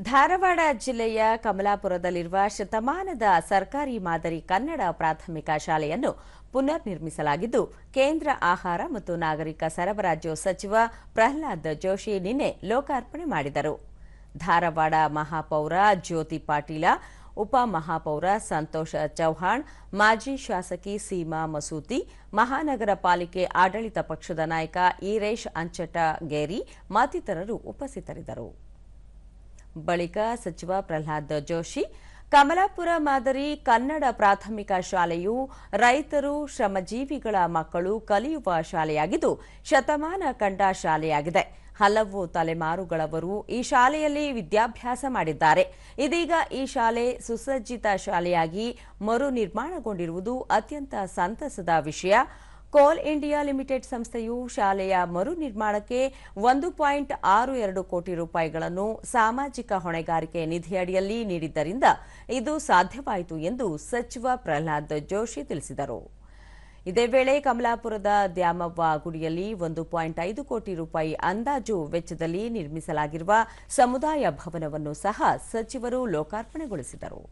ಧಾರವಾಡ ಜಿಲ್ಲೆಯ ಕಮಲಾಪುರದಲ್ಲಿರುವ ಶತಮಾನದ ಸರ್ಕಾರಿ ಮಾದರಿ ಕನ್ನಡ ಪ್ರಾಥಮಿಕ ಶಾಲೆಯನ್ನು ಪುನರ್ ನಿರ್ಮಿಸಲಾಗಿದ್ದು ಕೇಂದ್ರ ಆಹಾರ ಮತ್ತು ನಾಗರಿಕ ಸರಬರಾಜು ಸಚಿವ ಪ್ರಹ್ಲಾದ್ ಜೋಶಿ ನಿನ್ನೆ ಲೋಕಾರ್ಪಣೆ ಮಾಡಿದರು. ಧಾರವಾಡ ಮಹಾಪೌರ ಜ್ಯೋತಿ ಪಾಟೀಲ, ಉಪಮಹಾಪೌರ ಸಂತೋಷ ಚೌಹಾಣ್, ಮಾಜಿ ಶಾಸಕಿ ಸೀಮಾ ಮಸೂತಿ, ಮಹಾನಗರ ಪಾಲಿಕೆ ಆಡಳಿತ ಪಕ್ಷದ ನಾಯಕ ಈರೇಶ್ ಅಂಚಟ ಗೇರಿ ಮತ್ತಿತರರು ಉಪಸ್ಥಿತರಿದ್ದರು. ಬಳಿಕ ಸಚಿವ ಪ್ರಹ್ಲಾದ್ ಜೋಶಿ, ಕಮಲಾಪುರ ಮಾದರಿ ಕನ್ನಡ ಪ್ರಾಥಮಿಕ ಶಾಲೆಯು ರೈತರು ಶ್ರಮಜೀವಿಗಳ ಮಕ್ಕಳು ಕಲಿಯುವ ಶಾಲೆಯಾಗಿದ್ದು, ಶತಮಾನ ಕಂಡ ಶಾಲೆಯಾಗಿದೆ. ಹಲವು ತಲೆಮಾರುಗಳವರು ಈ ಶಾಲೆಯಲ್ಲಿ ವಿದ್ಯಾಭ್ಯಾಸ ಮಾಡಿದ್ದಾರೆ. ಇದೀಗ ಈ ಶಾಲೆ ಸುಸಜ್ಜಿತ ಶಾಲೆಯಾಗಿ ಮರು ನಿರ್ಮಾಣಗೊಂಡಿರುವುದು ಅತ್ಯಂತ ಸಂತಸದ ವಿಷಯ. ಕೋಲ್ ಇಂಡಿಯಾ ಲಿಮಿಟೆಡ್ ಸಂಸ್ಥೆಯು ಶಾಲೆಯ ಮರು ನಿರ್ಮಾಣಕ್ಕೆ ಒಂದು ಪಾಯಿಂಟ್ ಆರು ಎರಡು ಕೋಟಿ ರೂಪಾಯಿಗಳನ್ನು ಸಾಮಾಜಿಕ ಹೊಣೆಗಾರಿಕೆ ನಿಧಿಯಡಿಯಲ್ಲಿ ನೀಡಿದ್ದರಿಂದ ಇದು ಸಾಧ್ಯವಾಯಿತು ಎಂದು ಸಚಿವ ಪ್ರಹ್ಲಾದ್ ಜೋಶಿ ತಿಳಿಸಿದರು. ಇದೇ ವೇಳೆ ಕಮಲಾಪುರದ ದ್ಯಾಮವ್ವ ಗುಡಿಯಲ್ಲಿ ಒಂದು ಪಾಯಿಂಟ್ ಐದು ಕೋಟಿ ರೂಪಾಯಿ ಅಂದಾಜು ವೆಚ್ಚದಲ್ಲಿ ನಿರ್ಮಿಸಲಾಗಿರುವ ಸಮುದಾಯ ಭವನವನ್ನು ಸಹ ಸಚಿವರು ಲೋಕಾರ್ಪಣೆಗೊಳಿಸಿದರು.